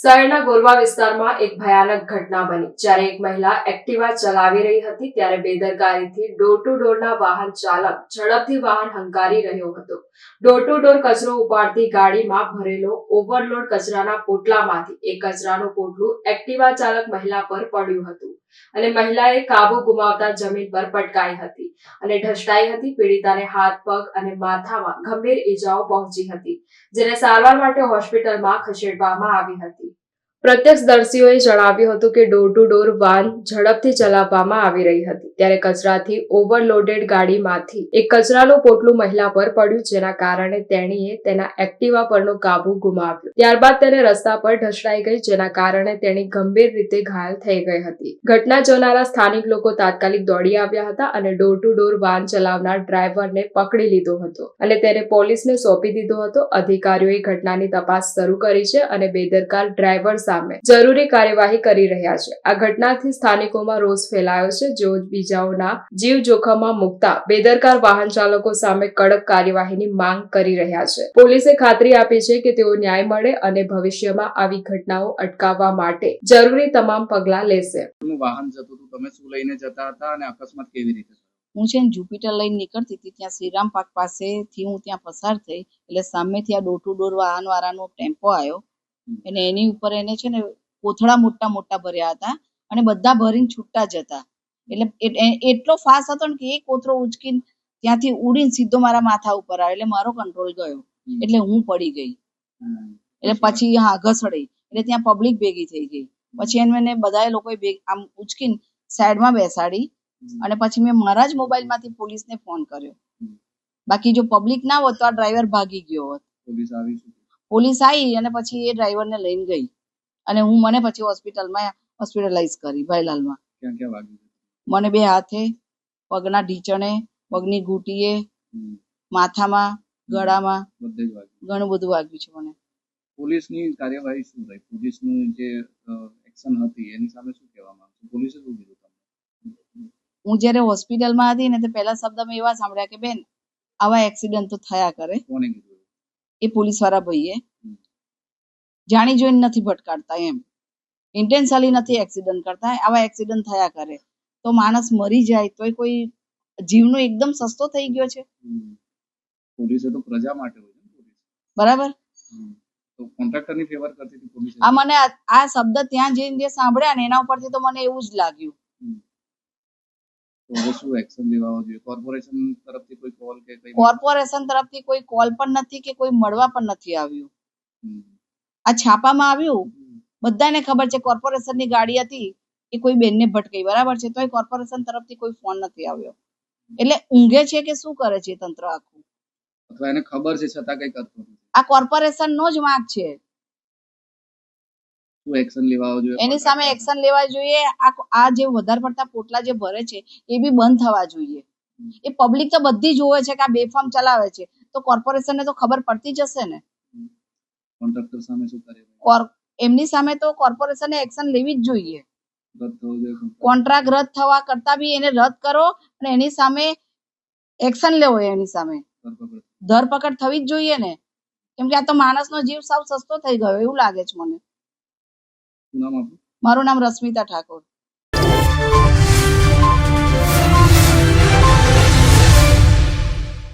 શહેરના ગોરવા વિસ્તારમાં એક ભયાનક ઘટના બની. જ્યારે એક મહિલા એક્ટિવા ચલાવી રહી હતી, ત્યારે બેદરકારીથી ડોર ટુ ડોરના વાહન ચાલક ઝડપથી વાહન હંકારી રહ્યો હતો. ડોર ટુ ડોર કચરો ઉપાડતી ગાડીમાં ભરેલો ઓવરલોડ કચરાના પોટલામાંથી એક કચરાનું પોટલું એક્ટિવા ચાલક મહિલા પર પડ્યું હતું અને મહિલાએ કાબુ ગુમાવતા જમીન પર પટકાઈ હતી અને ઢસડાઈ હતી, પીડિતાને હાથ, પગ અને માથામાં ગંભીર ઈજાઓ પહોંચી હતી, જેને સારવાર માટે હોસ્પિટલમાં ખસેડવામાં આવી હતી. પ્રત્યક્ષદર્શીઓએ જણાવ્યું હતું કે ડોર ટુ ડોર વાન ઝડપથી ચલાવવામાં આવી રહી હતી. ત્યારે કચરાથી ઓવરલોડેડ ગાડીમાંથી એક કચરાનું પોટલું મહિલા પર પડ્યું, જેના કારણે તેણીએ તેના એક્ટિવા પરનો કાબુ ગુમાવ્યો. ત્યારબાદ તેને રસ્તા પર ઢસડાઈ ગઈ, જેના કારણે તેણી ગંભીર રીતે ઘાયલ થઈ ગઈ હતી. ઘટના જોનારા સ્થાનિક લોકો તાત્કાલિક દોડી આવ્યા હતા અને ડોર ટુ ડોર વાન ચલાવનાર ડ્રાઈવરને પકડી લીધો હતો અને તેને પોલીસને સોંપી દીધો હતો. અધિકારીઓએ ઘટનાની તપાસ શરૂ કરી છે અને બેદરકાર ડ્રાઈવર સામે જરૂરી કાર્યવાહી કરી રહ્યા છે. આ ઘટનાથી સ્થાનિકોમાં રોષ ફેલાયો છે. જેઓ બીજાઓના જીવ જોખમમાં મુકતા બેદરકાર વાહન ચાલકો સામે કડક કાર્યવાહીની માંગ કરી રહ્યા છે. પોલીસે ખાતરી આપી છે કે તેઓ ન્યાય મળે અને ભવિષ્યમાં આવી ઘટનાઓ અટકાવવા માટે જરૂરી તમામ પગલાં લેશે. વાહન જતું હતું. તમે શું લઈને જતા હતા અને અકસ્માત કેવી રીતે હું છે ને જુપિટર લઈને નીકળતી હતી. ત્યાં શ્રીરામ પાર્ક પાસેથી હું ત્યાં પસાર થઈ. એટલે સામેથી આ ડોર ટુ ડોર વાહન વાળાનો ટેમ્પો આવ્યો. અને એની ઉપર એને છે ને કોથળા મોટા મોટા ભર્યા હતા અને બધા ભરીને છૂટતા જ હતા. એટલે એટલો ફાસ્ટ હતો ને કે એ કોથળો ઉચકીને ત્યાંથી ઉડીને સીધો મારા માથા ઉપર આવ્યો. એટલે મારો કંટ્રોલ ગયો. એટલે હું પડી ગઈ. એટલે પછી હા ઘસડી. એટલે ત્યાં પબ્લિક ભેગી થઈ ગઈ. પછી એને મને બધા લોકોએ ભેગ- આમ ઉચકીને સાઈડમાં બેસાડી અને પછી મેં મારા જ મોબાઈલમાંથી પોલીસને ફોન કર્યો. બાકી જો પબ્લિક ના હોત તો આ ડ્રાઈવર ભાગી ગયો હોત. પોલીસ આવી પોલીસ આવી અને પછી એ ડ્રાઈવરને લઈને ગઈ. અને હું મને પછી હોસ્પિટલમાં હોસ્પિટલાઇઝ કરી ભાઈલાલમાં. ક્યાં ક્યાં વાગ્યું મને બે હાથે પગના ઢીચણે પગની ઘૂંટીએ માથામાં ગળામાં ઘણું બધું વાગ્યું છે મને. પોલીસની કાર્યવાહી શું રહી? પોલીસનું જે એક્શન હતી એની સામે શું કહેવામાં આવશે પોલીસે શું કીધું તમને? હું જ્યારે હોસ્પિટલમાં હતી ને તો પહેલા શબ્દ મેં એવા સાંભળ્યા કે બેન આવા એક્સિડન્ટ તો થયા કરે. કોને કીધું? એ પોલીસવાળા ભાઈએ જાણી જોઈને નથી ભટકાડતા એમ. ઇન્ટેન્શનલી નથી એક્સિડન્ટ કરતા. આવા એક્સિડન્ટ થયા કરે. તો માણસ મરી જાય તોય કોઈ જીવનો એકદમ સસ્તો થઈ ગયો છે. પોલીસ તો પ્રજા માટે હોય પોલીસ. બરાબર. તો કોન્ટ્રાક્ટરની ફેવર કરતી હતી પોલીસ. આ મને આ આ શબ્દ ત્યાં જઈને જે સાંભળ્યા ને એના ઉપરથી તો મને એવું જ લાગ્યું. તો શું એક્શન લેવા જોઈએ. કોર્પોરેશન તરફથી કોઈ કોલ કે કંઈ કોર્પોરેશન તરફથી કોઈ કોલ પણ નથી કે કોઈ મળવા પણ નથી આવ્યું. આ છાપામાં આવ્યું? બધાને ખબર છે કોર્પોરેશનની ગાડી હતી એ કોઈ બેનને ભટકાઈ. બરાબર છે? તોય કોર્પોરેશન તરફથી કોઈ ફોન નથી આવ્યો. એટલે ઊંઘે છે કે શું કરે છે તંત્ર આખું? અથવા એને ખબર છે છતાં કઈ કરતો આ કોર્પોરેશન નો જ વાંક છે. શું એક્શન લેવા જોઈએ એની સામે એક્શન લેવા જોઈએ. આ જે વધારે પડતા પોટલા જે ભરે છે એ બી બંધ થવા જોઈએ. એ પબ્લિક તો બધી જોવે છે કે આ બેફામ ચલાવે છે. તો કોર્પોરેશનને તો ખબર પડતી જ હશે ને કોન્ટ્રાક્ટર સામે શું કરે? એમની સામે તો કોર્પોરેશને એક્શન લેવી જ જોઈએ. કોન્ટ્રાક્ટ રદ થવા કરતા બી એને રદ કરો અને એની સામે એક્શન લેવો એની સામે. ધરપકડ. થવી જ જોઈએ ને. કેમ કે આ તો માણસનો જીવ સાવ સસ્તો થઈ ગયો એવું લાગે છે મને. મારું નામ રશ્મિતા ઠાકોર.